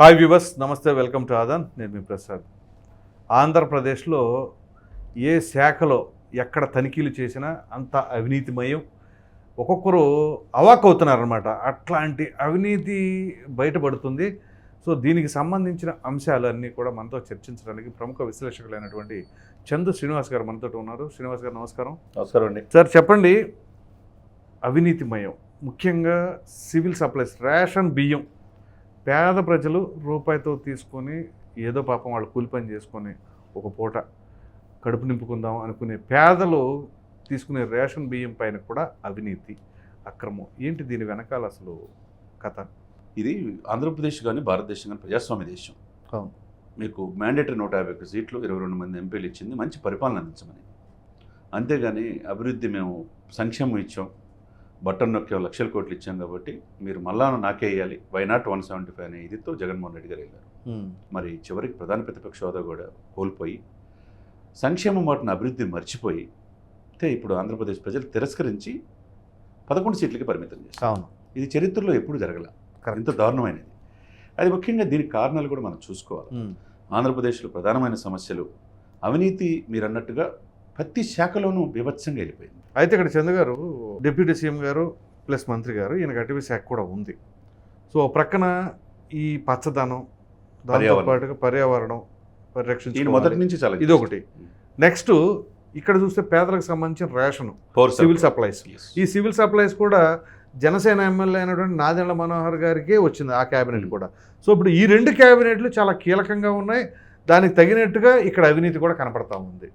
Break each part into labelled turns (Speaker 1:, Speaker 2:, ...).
Speaker 1: Hi వివస్ నమస్తే welcome to ఆదాన్ నేను మీ ప్రసాద్. ఆంధ్రప్రదేశ్లో ఏ శాఖలో ఎక్కడ తనిఖీలు చేసినా అంత అవినీతిమయం. ఒక్కొక్కరు అవాక్ అవుతున్నారనమాట అట్లాంటి అవినీతి బయటపడుతుంది. సో దీనికి సంబంధించిన అంశాలన్నీ కూడా మనతో చర్చించడానికి ప్రముఖ విశ్లేషకులైనటువంటి చందు శ్రీనివాస్ గారు మనతో ఉన్నారు. శ్రీనివాస్ గారు నమస్కారం.
Speaker 2: నమస్కారం అండి.
Speaker 1: సార్ చెప్పండి. అవినీతిమయం. ముఖ్యంగా సివిల్ సప్లైస్ రేషన్ బియ్యం. పేద ప్రజలు రూపాయితో తీసుకొని ఏదో పాపం వాళ్ళు కూలి పని చేసుకొని ఒక పూట కడుపు నింపుకుందాం అనుకునే పేదలు తీసుకునే రేషన్ బియ్యం పైన కూడా అవినీతి అక్రమం. ఏంటి దీని వెనకాల అసలు కథ?
Speaker 2: ఇది ఆంధ్రప్రదేశ్ కానీ భారతదేశం కానీ ప్రజాస్వామ్య దేశం.
Speaker 1: అవును.
Speaker 2: మీకు మ్యాండేటరీ నూట యాభై ఒక్క సీట్లు ఇరవై రెండు మంది ఎంపీలు ఇచ్చింది మంచి పరిపాలన అందించమని. అంతేగాని అభివృద్ధి మేము సంక్షేమం ఇచ్చాం. బట్టన్ నొక్కే లక్షల కోట్లు ఇచ్చాం కాబట్టి మీరు మళ్ళా నాకే వేయాలి why not one seventy five అనే ఇదితో జగన్మోహన్ రెడ్డి గారు వెళ్ళారు. మరి చివరికి ప్రధాన ప్రతిపక్ష హోదా కూడా కోల్పోయి సంక్షేమ మాటను అభివృద్ధి మర్చిపోయి అయితే ఇప్పుడు ఆంధ్రప్రదేశ్ ప్రజలు తిరస్కరించి పదకొండు సీట్లకి పరిమితం
Speaker 1: అవును.
Speaker 2: ఇది చరిత్రలో ఎప్పుడు జరగల. ఇంత దారుణమైనది. అది ముఖ్యంగా దీనికి కారణాలు కూడా మనం చూసుకోవాలి. ఆంధ్రప్రదేశ్లో ప్రధానమైన సమస్యలు అవినీతి మీరు అన్నట్టుగా ప్రతి శాఖలోనూ బీభత్సంగా వెళ్ళిపోయింది
Speaker 1: అయితే ఇక్కడ చంద్ర గారు డిప్యూటీ సీఎం గారు ప్లస్ మంత్రి గారు ఈయనకు అటవీ శాఖ కూడా ఉంది సో ప్రక్కన ఈ పచ్చదనం
Speaker 2: పర్యావరణం.
Speaker 1: పాటుగా పర్యావరణం
Speaker 2: ఈయన
Speaker 1: పరిరక్షించి
Speaker 2: మొదటి నుంచి చాలా
Speaker 1: ఇది ఒకటి నెక్స్ట్ ఇక్కడ చూస్తే పేదలకు సంబంధించిన రేషన్ సివిల్. సప్లైస్. ఈ సివిల్ సప్లైస్ కూడా జనసేన ఎమ్మెల్యే అయినటువంటి నాదెండ్ల మనోహర్ గారికే వచ్చింది ఆ క్యాబినెట్
Speaker 2: Hmm.
Speaker 1: కూడా సో ఇప్పుడు ఈ రెండు క్యాబినెట్లు చాలా కీలకంగా ఉన్నాయి దానికి తగినట్టుగా ఇక్కడ అవినీతి కూడా కనపడతా ఉంది.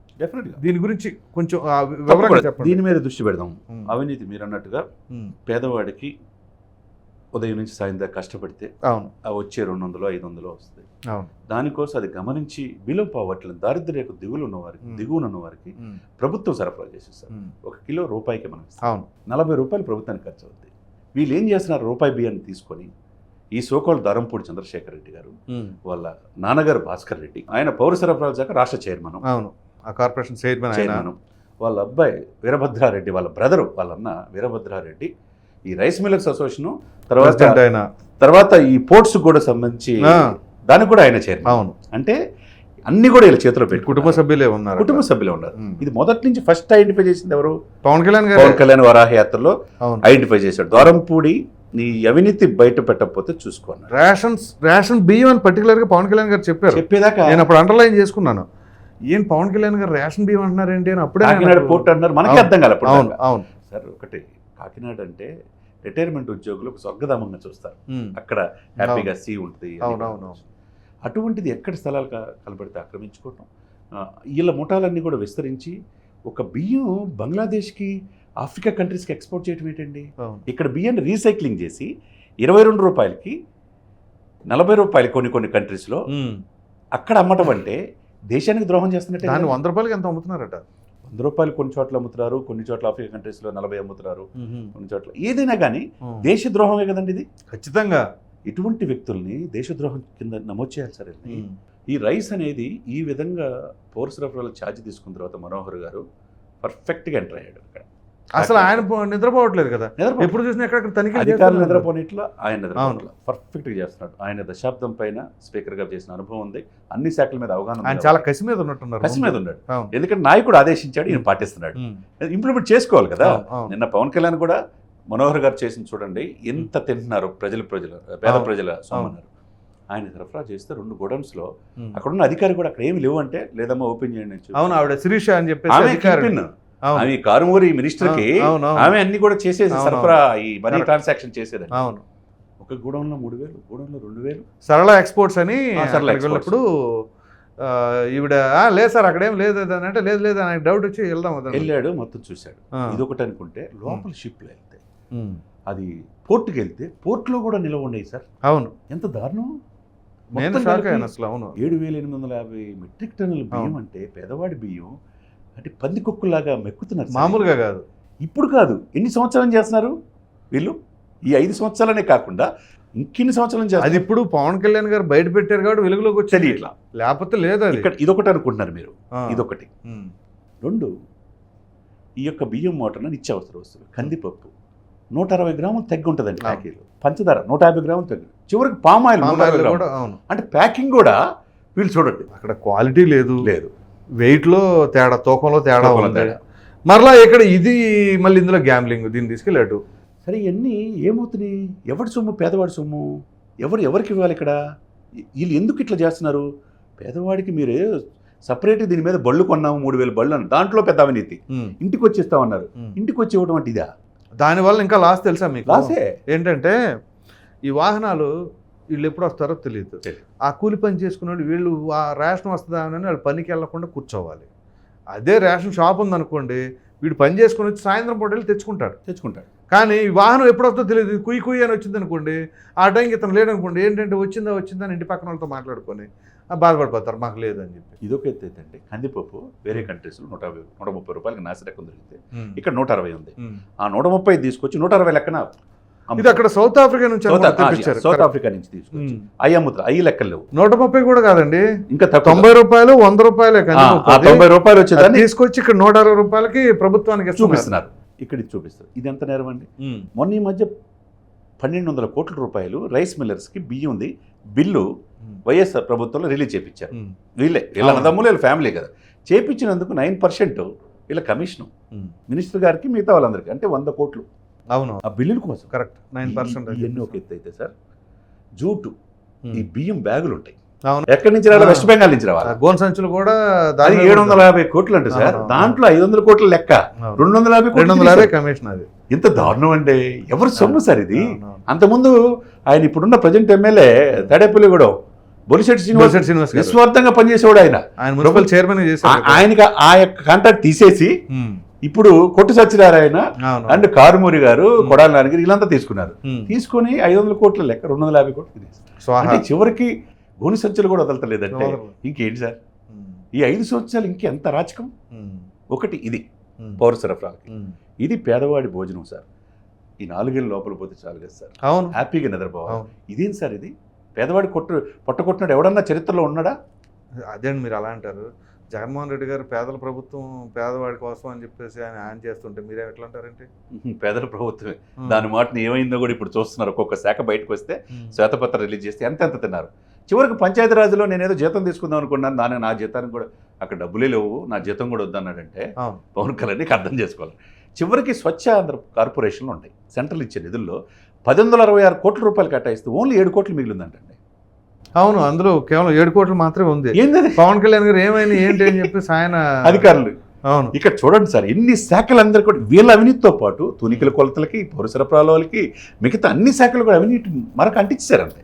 Speaker 1: దీని గురించి కొంచెం వివరంగా చెప్పండి.
Speaker 2: దీని మీద దృష్టి పెడదాం. అవినీతి మీరు అన్నట్టుగా పేదవాడికి ఉదయం నుంచి సాయం దాకా కష్టపడితే
Speaker 1: అవును.
Speaker 2: వచ్చే రెండు వందలు ఐదు వందలు వస్తుంది.
Speaker 1: అవును.
Speaker 2: దానికోసం అది గమనించి బిలో పావర్టీలను దారిద్ర్యకు దిగులు ఉన్నవారికి
Speaker 1: Hmm.
Speaker 2: దిగువన ఉన్నవారికి
Speaker 1: ఉమ్,
Speaker 2: ప్రభుత్వం సరఫరా చేసేస్తారు. ఒక కిలో రూపాయికి మనం ఇస్తాం.
Speaker 1: అవును.
Speaker 2: నలభై రూపాయలు ప్రభుత్వానికి ఖర్చు అవుతాయి వీళ్ళు ఏం చేస్తున్నారు? రూపాయి బియ్యాన్ని తీసుకొని ఈ సోకోళ్ళు ధరంపూడి చంద్రశేఖర్ రెడ్డి గారు వాళ్ళ నాన్నగారు భాస్కర్ రెడ్డి. ఆయన పౌర సరఫరాల శాఖ రాష్ట్ర చైర్మన్.
Speaker 1: అవును. ఆ కార్పొరేషన్ చైర్మన్
Speaker 2: చైర్మన్. వాళ్ళ అబ్బాయి వీరభద్రారెడ్డి వాళ్ళ బ్రదరు వాళ్ళ అన్న వీరభద్రారెడ్డి. ఈ రైస్ మిల్లర్స్ అసోసియేషన్ తర్వాత తర్వాత ఈ పోర్ట్స్ కూడా సంబంధించి. దానికి కూడా ఆయన చైర్మన్.
Speaker 1: అవును.
Speaker 2: అంటే అన్ని కూడా వీళ్ళ చేతిలో పెట్టి
Speaker 1: కుటుంబ సభ్యులే ఉన్నారు
Speaker 2: కుటుంబ సభ్యులే ఉన్నారు. ఇది మొదటి నుంచి ఫస్ట్ ఐడెంటిఫై చేసింది ఎవరు?
Speaker 1: పవన్ కళ్యాణ్ గారు.
Speaker 2: పవన్ కళ్యాణ్ వరాహ యాత్రలో
Speaker 1: అవును.
Speaker 2: ఐడెంటిఫై చేశాడు. ద్వారంపూడి నీ అవినీతి బయట పెట్టకపోతే చూసుకున్నాడు
Speaker 1: రేషన్స్ రేషన్ బియ్యం అని పర్టికులర్గా పవన్ కళ్యాణ్ గారు చెప్పారు.
Speaker 2: చెప్పేదాకా?
Speaker 1: నేను అప్పుడు అండర్లైన్ చేసుకున్నాను. ఏం పవన్ కళ్యాణ్ గారు రేషన్ బియ్యం అంటున్నారు ఏంటి అని అప్పుడే
Speaker 2: కాకినాడ పోర్ట్ అన్నారు మనకి అర్థం కాలే అప్పుడు
Speaker 1: అవును. అవును.
Speaker 2: సార్ ఒకటి కాకినాడ అంటే రిటైర్మెంట్ ఉద్యోగులు ఒక స్వర్గధామంగా చూస్తారు. అక్కడ హ్యాపీగా సీ ఉంటుంది. అటువంటిది ఎక్కడ స్థలాలు కనబడితే ఆక్రమించుకోవటం? వీళ్ళ ముఠాలన్నీ కూడా విస్తరించి ఒక బియ్యం బంగ్లాదేశ్కి ఆఫ్రికా కంట్రీస్కి ఎక్స్పోర్ట్ చేయడం ఏంటండి? ఇక్కడ బియ్యాన్ని రీసైక్లింగ్ చేసి ఇరవై రెండు రూపాయలకి నలభై రూపాయలు కొన్ని కొన్ని కంట్రీస్లో అక్కడ అమ్మటం అంటే దేశానికి ద్రోహం చేస్తున్నట్టే
Speaker 1: దాన్ని. వంద రూపాయలకి ఎంత అమ్ముతున్నారట?
Speaker 2: వంద రూపాయలు కొన్ని చోట్ల అమ్ముతున్నారు కొన్ని చోట్ల ఆఫ్రికా కంట్రీస్లో నలభై అమ్ముతున్నారు కొన్ని చోట్ల. ఏదైనా కానీ
Speaker 1: ఉమ్.
Speaker 2: దేశద్రోహమే కదండి ఇది?
Speaker 1: ఖచ్చితంగా.
Speaker 2: ఇటువంటి వ్యక్తుల్ని దేశద్రోహం కింద నమోదు చేయాలి సార్ ఈ రైస్ అనేది ఈ విధంగా పౌర సరఫరాల ఛార్జ్ తీసుకున్న తర్వాత మనోహర్ గారు పర్ఫెక్ట్గా ఎంటర్ అయ్యాడు అక్కడ.
Speaker 1: అసలు ఆయన నిద్రపోవట్లేదు కదా. ఎప్పుడు చూసినా ఎక్కడ తనిఖీ
Speaker 2: అధికారులు నిద్రపోనిట్లో ఆయన పర్ఫెక్ట్గా చేస్తున్నాడు. ఆయన దశాబ్దం పైన స్పీకర్గా చేసిన అనుభవం ఉంది. అన్ని శాఖల మీద అవగాహన
Speaker 1: ఆయన. చాలా కసి మీద ఉన్నట్టున్నారు.
Speaker 2: కసి మీద ఉన్నాడు. ఎందుకంటే నాయకుడు ఆదేశించాడు ఈయన పాటిస్తున్నాడు. ఇంప్లిమెంట్ చేసుకోవాలి కదా. నిన్న పవన్ కళ్యాణ్ కూడా మనోహర్ గారు చేసింది చూడండి ఎంత తింటున్నారు ప్రజలు ప్రజలు పేద. ప్రజల సొమ్మన్నారు ఆయన సరఫరా చేస్తే రెండు గోడౌన్స్లో
Speaker 1: ఉమ్.
Speaker 2: అక్కడున్న అధికారి కూడా అక్కడ ఏమి లేవు అంటే లేదమ్మా ఓపెన్ చేయండి చెప్పి.
Speaker 1: అవును ఆవిడ శిరీష అని చెప్పేసి
Speaker 2: ఆమె కారుమూరి
Speaker 1: మినిస్టర్కి.
Speaker 2: ఆమె అన్ని కూడా చేసేది సరఫరా ఈ మనీ. ట్రాన్సాక్షన్ చేసేదండి
Speaker 1: అవును
Speaker 2: ఒక గూడౌన్లో మూడు వేలు గూడౌన్లో రెండు వేలు
Speaker 1: సరళ ఎక్స్పోర్ట్స్ అని. వెళ్ళినప్పుడు ఈవిడ "ఆ, లేదు సార్ అక్కడేం లేదు అది" అని అంటే లేదు లేదు నాకు డౌట్ వచ్చి వెళ్దాం
Speaker 2: వెళ్ళాడు మొత్తం చూశాడు. ఇది ఒకటి అనుకుంటే లోపల షిప్లో వెళ్తే. అది పోర్టుకి వెళ్తే పోర్ట్లో కూడా నిలవ ఉన్నాయి సార్
Speaker 1: అవును
Speaker 2: ఎంత దారుణం
Speaker 1: నేను షాక్ అసలు అవును
Speaker 2: ఏడు వేల ఎనిమిది వందల యాభై మెట్రిక్ టన్నుల బియ్యం. అంటే పేదవాడి బియ్యం అంటే పందికొక్కులాగా మెక్కుతున్నారు సార్.
Speaker 1: మామూలుగా కాదు.
Speaker 2: ఇప్పుడు కాదు. ఎన్ని సంవత్సరాలు చేస్తున్నారు వీళ్ళు? ఈ ఐదు సంవత్సరాలనే కాకుండా ఇంకెన్ని సంవత్సరాలు
Speaker 1: అది
Speaker 2: చేస్తారు
Speaker 1: ఇప్పుడు పవన్ కళ్యాణ్ గారు బయట పెట్టారు కాబట్టి వెలుగులోకి వచ్చింది.
Speaker 2: తెలియట్లా
Speaker 1: లేకపోతే లేదు అది.
Speaker 2: ఇక్కడ ఇదొకటి అనుకుంటున్నారు మీరు. ఇదొకటి. రెండు ఈ యొక్క బియ్యం మోటార్ నిత్యావసర వస్తువులు. కందిపప్పు. నూట అరవై గ్రాములు తగ్గి ఉంటుందండి. ప్యాకేజీలో పంచదార నూట యాభై గ్రాములు తగ్గి చివరికి పామ్ ఆయిల్ అంటే ప్యాకింగ్ కూడా వీళ్ళు చూడండి.
Speaker 1: అక్కడ క్వాలిటీ లేదు.
Speaker 2: లేదు.
Speaker 1: వెయిట్లో తేడా తూకంలో తేడా ఉంది. మరలా ఇక్కడ ఇది మళ్ళీ ఇందులో గ్యాంబ్లింగ్ దీన్ని తీసుకెళ్ళాడు.
Speaker 2: సరే ఇవన్నీ ఏమవుతున్నాయి? ఎవరి సొమ్ము? పేదవాడి సొమ్ము? ఎవరు ఎవరికి ఇవ్వాలి ఇక్కడ? వీళ్ళు ఎందుకు ఇట్లా చేస్తున్నారు? పేదవాడికి మీరు సపరేట్గా దీని మీద బళ్ళు కొన్నాము మూడు వేల బళ్ళు అని దాంట్లో పెద్ద అవినీతి. ఇంటికి వచ్చి ఇస్తామన్నారు ఇంటికి వచ్చి ఇవ్వడం అంటే ఇదా?
Speaker 1: దానివల్ల ఇంకా లాస్ తెలుసా మీకు?
Speaker 2: లాసే?
Speaker 1: ఏంటంటే ఈ వాహనాలు వీళ్ళు ఎప్పుడు వస్తారో తెలియదు. ఆ కూలి పని చేసుకునే వాళ్ళు ఆ రేషన్ వస్తుందా అని వాళ్ళు పనికి వెళ్ళకుండా కూర్చోవాలి. అదే రేషన్ షాప్ ఉందనుకోండి వీడు పని చేసుకుని వచ్చి సాయంత్రం పూట వెళ్ళి తెచ్చుకుంటాడు.
Speaker 2: తెచ్చుకుంటాడు.
Speaker 1: కానీ ఈ వాహనం ఎప్పుడు వస్తుందో తెలియదు కుయ్యి కుయ్యి అని వచ్చింది అనుకోండి ఆ టైంకి ఇతను లేడనుకోండి ఏంటంటే వచ్చిందా వచ్చిందా అని ఇంటి పక్కన వాళ్ళతో మాట్లాడుకొని బాధపడిపోతారు. మాకు లేదని చెప్పి.
Speaker 2: ఇదొక ఎత్తు అయితే కందిపప్పు వేరే కంట్రీస్లో నూట నూట ముప్పై రూపాయలకి నాసిరకం దొరికితే ఇక్కడ నూట అరవై ఉంది. ఆ నూట ముప్పై తీసుకొచ్చి నూట అరవై లెక్కన
Speaker 1: ఇది అక్కడ సౌత్ ఆఫ్రికా నుంచి
Speaker 2: సౌత్ ఆఫ్రికా నుంచి తీసుకొచ్చి. అవి అమ్ముతారు అవి లెక్కలు
Speaker 1: నూట ముప్పై కూడా కాదండి
Speaker 2: ఇంకా
Speaker 1: తొంభై రూపాయలు వంద రూపాయలే.
Speaker 2: తొంభై రూపాయలు వచ్చేదాన్ని
Speaker 1: తీసుకొచ్చి ఇక్కడ నూట అరవై రూపాయలకి ప్రభుత్వానికి.
Speaker 2: చూపిస్తున్నారు ఇక్కడ చూపిస్తారు ఇది ఎంత నేరం అండి. మొన్న ఈ మధ్య పన్నెండు వందల కోట్ల రూపాయలు రైస్ మిల్లర్స్కి బియ్యం ఉంది బిల్లు. వైఎస్ఆర్ ప్రభుత్వంలో రిలీజ్ చేయించారు. వీళ్ళే వీళ్ళ. అన్నదమ్ములు వీళ్ళ ఫ్యామిలీ కదా చేయించినందుకు నైన్ పర్సెంట్ వీళ్ళ కమిషను. మినిస్టర్ గారికి మిగతా వాళ్ళందరికీ అంటే వంద కోట్లు
Speaker 1: అవును.
Speaker 2: ఆ బిల్లుల కోసం.
Speaker 1: కరెక్ట్. నైన్ పర్సెంట్
Speaker 2: ఇవన్నీ ఒక ఎత్తు అయితే సార్? జూటు ఈ బియ్యం బ్యాగులు ఉంటాయి.
Speaker 1: అవును.
Speaker 2: ఎక్కడి నుంచి రావాలి. వెస్ట్ బెంగాల్ నుంచి రావాలి?
Speaker 1: గోన్ సంచులు కూడా
Speaker 2: అది
Speaker 1: దాని
Speaker 2: ఏడు వందల యాభై కోట్లు అంటే సార్. దాంట్లో ఐదు వందల కోట్ల లెక్క. రెండు వందల యాభై
Speaker 1: రెండు వందల యాభై కమిషన్ అది.
Speaker 2: ఇంత దారుణం అండి. ఎవరు సొమ్ము సార్ ఇది. అంతకుముందు ఆయన ఇప్పుడున్న ప్రజెంట్ ఎమ్మెల్యే తడేపల్లి కూడా బొలిశెట్టి శ్రీనివాస్
Speaker 1: శ్రీనివాస్.
Speaker 2: నిస్వార్థంగా పనిచేసేవాడు ఆయన.
Speaker 1: ఆయన మున్సిపల్ చైర్మన్ చేశారు
Speaker 2: ఆయనకి ఆ యొక్క కాంట్రాక్ట్ తీసేసి. ఇప్పుడు కొట్టు సత్యనారాయణ అండ్ కారుమూరి గారు కొడాలి నాన్నగారు వీళ్ళంతా తీసుకున్నారు. తీసుకొని ఐదు వందల కోట్ల లెక్క రెండు వందల యాభై కోట్లు అంటే చివరికి గోని సంచులు కూడా వదలతలేదంటే. ఇంకేంటి సార్. ఈ ఐదు సంవత్సరాలు ఇంకెంత రాచకం. ఒకటి ఇది. పౌర సరఫరాలకి
Speaker 1: ఉమ్.
Speaker 2: ఇది పేదవాడి భోజనం సార్. ఈ నాలుగేళ్ళ లోపల పోతే చాలు కదా సార్.
Speaker 1: అవును.
Speaker 2: హ్యాపీగా నిద్రపోవాలి. ఇదేం సార్ ఇది? పేదవాడి కొట్టు పొట్ట కొట్టినాడు ఎవడన్నా చరిత్రలో ఉన్నాడా?
Speaker 1: అదే మీరు అలా అంటారు. జగన్మోహన్ రెడ్డి గారు పేదల ప్రభుత్వం పేదవాడి కోసం అని చెప్పేసి ఆయన ఆయన చేస్తుంటే మీరే ఎట్లా అంటారంటే
Speaker 2: పేదల ప్రభుత్వమే. దాని మాటని ఏమైందో కూడా ఇప్పుడు చూస్తున్నారు. ఒక్కొక్క శాఖ బయటకు వస్తే శ్వేతపత్రం రిలీజ్ చేస్తే ఎంత ఎంత తిన్నారు. చివరికి పంచాయతీరాజ్లో నేను ఏదో జీతం తీసుకుందాం అనుకున్నాను. నాన్న నా జీతానికి కూడా అక్కడ డబ్బులే లేవు. నా జీతం కూడా వద్దన్నాడంటే పవన్ కళ్యాణ్ నీకు అర్థం చేసుకోవాలి. చివరికి స్వచ్ఛ ఆంధ్ర కార్పొరేషన్లు ఉంటాయి. సెంట్రల్ ఇచ్చే నిధుల్లో పది వందల అరవై ఆరు కోట్ల రూపాయలు కేటాయిస్తే ఓన్లీ ఏడు కోట్లు మిగిలిందంటండి.
Speaker 1: అవును అందులో కేవలం ఏడు కోట్లు మాత్రమే ఉంది. పవన్ కళ్యాణ్ గారు ఏమైనా ఏంటి అని చెప్పేసి ఆయన
Speaker 2: అధికారులు.
Speaker 1: అవును.
Speaker 2: ఇక్కడ చూడండి సార్ ఎన్ని శాఖలందరూ కూడా వీళ్ళ అవినీతితో పాటు తునికల కొలతలకి పౌర సరఫరాల వాళ్ళకి మిగతా అన్ని శాఖలు కూడా అవినీతి మరొక అంటించారంతే.